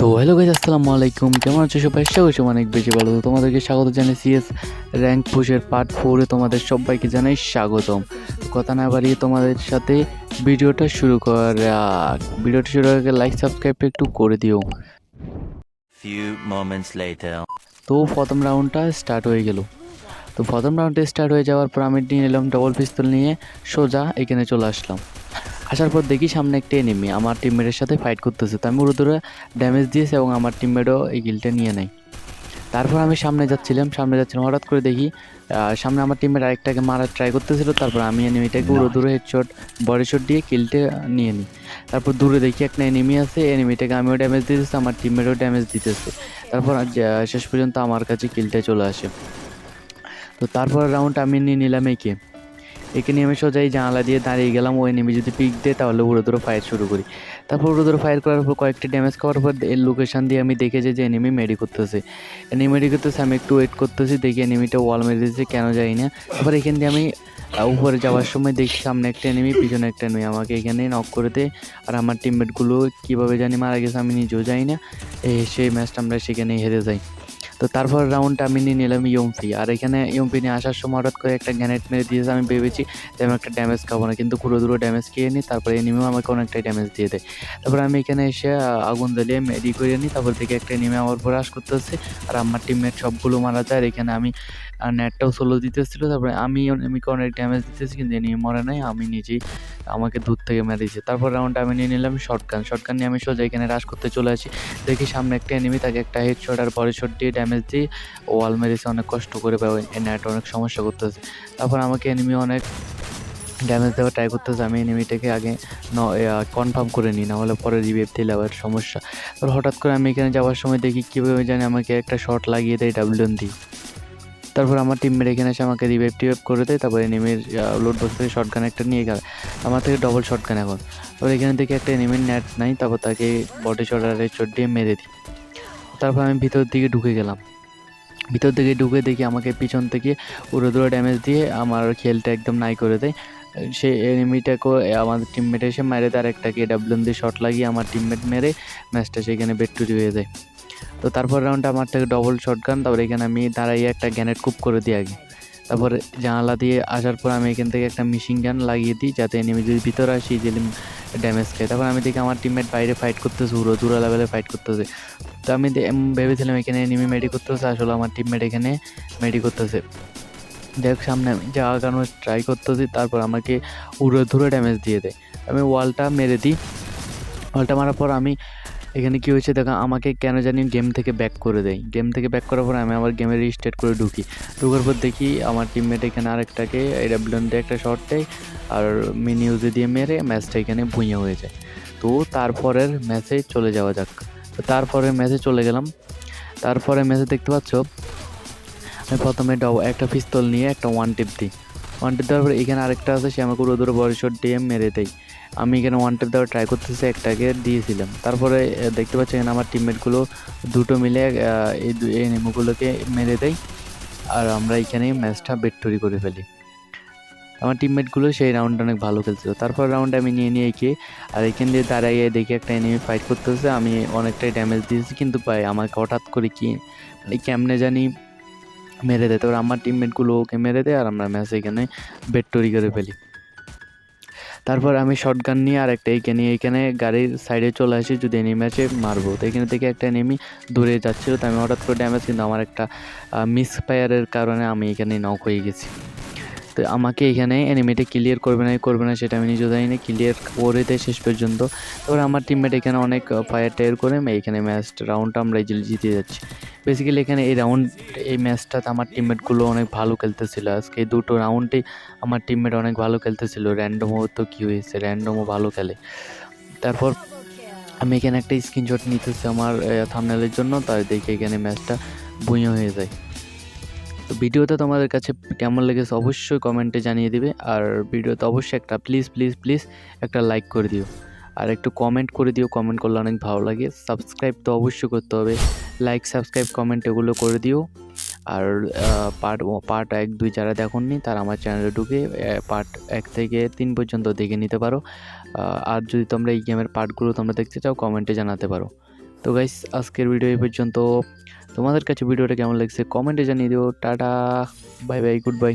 তো hello guys আসসালামু আলাইকুম। কেমন আছো সবাই? স্বাগত অনেক বেশি ভালো। তো তোমাদেরকে স্বাগত জানাই সিএস র্যাঙ্ক পুশের পার্ট ফোরে তোমাদের সবাইকে জানাই স্বাগতম। কথা না বাড়িয়ে তোমাদের সাথে ভিডিওটা শুরু কর ভিডিওটা শুরু করার লাইক সাবস্ক্রাইব একটু করে দিও. তো প্রথম রাউন্ডটা স্টার্ট হয়ে গেল। তো প্রথম রাউন্ডে স্টার্ট হয়ে যাওয়ার পর আমি নিয়ে নিলাম ডবল পিস্তল নিয়ে সোজা এখানে চলে আসলাম। আসার পর দেখি সামনে একটা এনিমি আমার টিমমেটের সাথে ফাইট করতেছে। তো আমি উড়ে দূরে ড্যামেজ দিয়েছি এবং আমার টিমমেটও এই গিলটা নিয়ে নেয়। তারপর আমি সামনে যাচ্ছিলাম সামনে যাচ্ছিলাম হঠাৎ করে দেখি সামনে আমার টিমের আরেকটাকে মারার ট্রাই করতেছিল। তারপর আমি এনিমিটাকে উড়ো দূরে হেডশট বডি শট দিয়ে কিলটে নিয়ে নিই। তারপর দূরে দেখি একটা এনিমি আছে এনিমিটাকে আমিও ড্যামেজ দিতেছি আমার টিমমেটও ড্যামেজ দিতেছে। তারপর শেষ পর্যন্ত আমার কাছে কিলটা চলে আসে। তো তারপর রাউন্ড আমি নিয়ে নিলাম একে। একে নিয়ে আমি সোজা এই জানালা দিয়ে দাঁড়িয়ে গেলাম, ওই নেমে যদি পিক দেয় তাহলে উড়ো ধরে ফায়ার শুরু করি। তারপর উড়ো ধরে ফায়ার করার পর কয়েকটি ড্যামেজ খাওয়ার পর এর লোকেশন দিয়ে আমি দেখেছি যে এনিমি মেডি করতেছে। এনিমি মেডি করতেছে, আমি একটু ওয়েট করতেছি, দেখি এনিমিটা ওয়াল মেরে দিয়েছে, কেন যাই না। তারপর এখান দিয়ে আমি উপরে যাওয়ার সময় দেখি সামনে একটা এনিমি পিছনে একটা এনিমি আমাকে এখানে নক করে দেয়। আর আমার টিমমেটগুলো কীভাবে জানি মারা গেছে, আমি নিজেও যাই না। সেই ম্যাচটা আমরা সেখানে হেরে যাই। তো তারপর রাউন্ডটা আমি নিয়ে নিলাম ইয়মফি আর এখানে ইয়মফি নিয়ে আসার সময় হঠাৎ করে একটা গ্যানেট মেরে দিয়েছে। আমি ভেবেছি যে আমি একটা ড্যামেজ খাব না, কিন্তু ঘুরো দূরে ড্যামেজ খেয়ে নিই, তারপরে এনিমিও আমাকে অনেকটাই ড্যামেজ দিয়ে দেয়। তারপর আমি এখানে এসে আগুন জ্বালিয়ে মেডি করে নিই। তারপর থেকে একটা এনিমি আমার উপর আস করতেছে। আর আমার টিমমেট সবগুলো মারা যায়। আর এখানে আমি নেটটাও সোলো দিতেছিল, তারপরে আমি এনিমিকে অনেক ড্যামেজ দিতেছি, কিন্তু এনিমি মরে নাই, আমি নিজেই আমাকে দূর থেকে মেরেছে তারপর রাউন্ড আমি নিয়ে নিলাম শর্টগান শর্টগান নিয়ে আমি সোজা এখানে রাশ করতে চলে আসি। দেখি সামনে একটা এনিমি তাকে একটা হেড শট আর বডি শট দিয়ে ড্যামেজ দিয়ে ওয়াল মেরেছে, অনেক কষ্ট করে নেট অনেক সমস্যা করতেছে। তারপর আমাকে এনিমি অনেক ড্যামেজ দেওয়ার ট্রাই করতেছে, আমি এনিমিটাকে আগে ন কনফার্ম করে নিই, না হলে পরে রিভেভ দিলে আবার সমস্যা। তারপর হঠাৎ করে আমি এখানে যাওয়ার সময় দেখি কীভাবে জানি আমাকে একটা শট লাগিয়ে দেয় ডাবলন দিই তারপর আমার টিমমেট এখানে এসে আমাকে রিভেভ টিভেভ করে দেয়, তারপর এনিমির লোড বক্স থেকে শর্ট গান একটা নিয়ে গেল। আমার থেকে ডবল শর্ট গান এখন। তারপর এখানে থেকে একটা এনিমির নেট নাই, তারপর তাকে বডি শট আর চট দিয়ে মেরে দিই। তারপর আমি ভিতর দিকে ঢুকে গেলাম। ভিতর দিকে ঢুকে দেখি আমাকে পিছন থেকে উড়ো দূরে ড্যামেজ দিয়ে আমার খেলটা একদম নাই করে দেয়। সে এনিমিটাকে আমাদের টিমমেট এসে মেরে তার একটাকে ডাবলন দিয়ে শট লাগিয়ে আমার টিমমেট মেরে ম্যাচটা সেখানে বেট্টুরি হয়ে যায়। তো তারপর রাউন্ডে আমার থেকে ডবল শট গান তারপর এখানে আমি দাঁড়াইয়ে একটা গ্যানেট কুপ করে দিই আগে। তারপর জানালা দিয়ে আসার পর আমি এখান থেকে একটা মিশিং গান লাগিয়ে দিই, যাতে এনিমি যদি ভিতরে আসি যে ড্যামেজ খায়। তারপর আমি দেখি আমার টিমমেট বাইরে ফাইট করতেছে, উড়ো দূরা লেভেলে ফাইট করতেছে। তো আমি ভেবেছিলাম এখানে এনিমি মেডি করতেছে, আসলে আমার টিমমেট এখানে মেডি করতেছে। দেখ, সামনে আমি যা কারণে ট্রাই করতেছি, তারপর আমাকে উড়ে ধরে ড্যামেজ দিয়ে দেয়। আমি ওয়ালটা মেরে দিই। ওয়ালটা মারার পর আমি এখানে কী হয়েছে, দেখো, আমাকে কেন জানি গেম থেকে ব্যাক করে দেয়। গেম থেকে ব্যাক করার পর আমি আবার গেমে রিস্টার্ট করে ঢুকি। ঢুকার পর দেখি আমার টিমমেট এখানে আরেকটাকে এটা দিয়ে একটা শট দেয়, আর মিনি ইউজে দিয়ে মেরে ম্যাচটা এখানে ভুঁইয়া হয়ে যায়। তো তারপরের ম্যাচে চলে যাওয়া যাক। তো তারপরে ম্যাচে চলে গেলাম। তারপরে ম্যাচে দেখতে পাচ্ছ, আমি প্রথমে ডব একটা পিস্তল নিয়ে একটা ওয়ান টিপ দিই। ওয়ান টিপ দেওয়ার পরে এখানে আরেকটা আছে সে আমাকে উড়ো দূরে বড় মেরে দেয় আমি এখানে ওয়ান টিপ দেওয়ার ট্রাই করতেছি, একটাকে দিয়েছিলাম। তারপরে দেখতে পাচ্ছি এখানে আমার টিমমেটগুলো দুটো মিলে এই নেমুগুলোকে মেরে দেয় আর আমরা এখানে ম্যাচটা বেট্টরি করে ফেলি। আমার টিমমেটগুলো সেই রাউন্ডটা অনেক ভালো খেলছিল। তারপর রাউন্ড আমি নিয়ে নিয়ে একে, আর এখান দিয়ে দাঁড়াইয়ে দেখি একটা এনিমি ফাইট করতেছে। আমি অনেকটাই ড্যামেজ দিয়েছি, কিন্তু পাই আমাকে হঠাৎ করে কি মানে কেমনে জানি মেরে দেয় তারপর আমার টিমমেটগুলো ওকে মেরে দেয় আর আমরা ম্যাচ এখানে বেট তৈরি করে ফেলি। তারপর আমি শটগান নিয়ে আর একটা এইখানে নিয়ে এখানে গাড়ির সাইডে চলে আসি, যদি এনিমি ম্যাচে মারবো। তো এখানে থেকে একটা এনিমি দূরে যাচ্ছিল, তো আমি হঠাৎ করে ড্যামেজ কিন্তু আমার একটা মিস ফায়ারের কারণে আমি এখানে নক হয়ে গেছি। তো আমাকে এখানে এনিমিটা ক্লিয়ার করবে না করবে না সেটা আমি নিজেও জানি না ক্লিয়ার করে দেয় শেষ পর্যন্ত। তারপর আমার টিমমেট এখানে অনেক ফায়ার টায়ার করে এখানে ম্যাচ রাউন্ডটা আমরা ইজিলি জিতে যাচ্ছি। বেসিক্যালি এখানে এই রাউন্ড এই ম্যাচটাতে আমার টিমমেটগুলো অনেক ভালো খেলতেছিল। আজকে এই দুটো রাউন্ডেই আমার টিমমেট অনেক ভালো খেলতেছিল। র্যান্ডমও তো কী হয়েছে? র্যান্ডমও ভালো খেলে। তারপর আমি এখানে একটা স্ক্রিনশট নিতেছি আমার থামনেলের জন্য। তাই দেখে এখানে ম্যাচটা বুঁয়ে হয়ে যায়। তো ভিডিওটা তোমাদের কাছে কেমন লেগেছে অবশ্যই কমেন্টে জানিয়ে দিবে। আর ভিডিওতে অবশ্যই একটা প্লিজ প্লিজ প্লিজ একটা লাইক করে দিও। আর একটু কমেন্ট করে দিও কমেন্ট করলে অনেক ভালো লাগে। সাবস্ক্রাইব তো অবশ্যই করতে হবে। লাইক সাবস্ক্রাইব কমেন্ট এগুলো করে দিও। আর পার্ট পার্ট এক, দুই যারা দেখুননি তারা আমার চ্যানেলে ঢুকে পার্ট এক থেকে তিন পর্যন্ত দেখে নিতে পারো। আর যদি তোমরা এই গেমের পার্টগুলো তোমরা দেখতে চাও কমেন্টে জানাতে পারো। তো গাইস আজকের ভিডিও এই পর্যন্ত। তোমাদের কাছে ভিডিওটা কেমন লাগছে? কমেন্টে জানিয়ে দিও। Tata bye bye goodbye.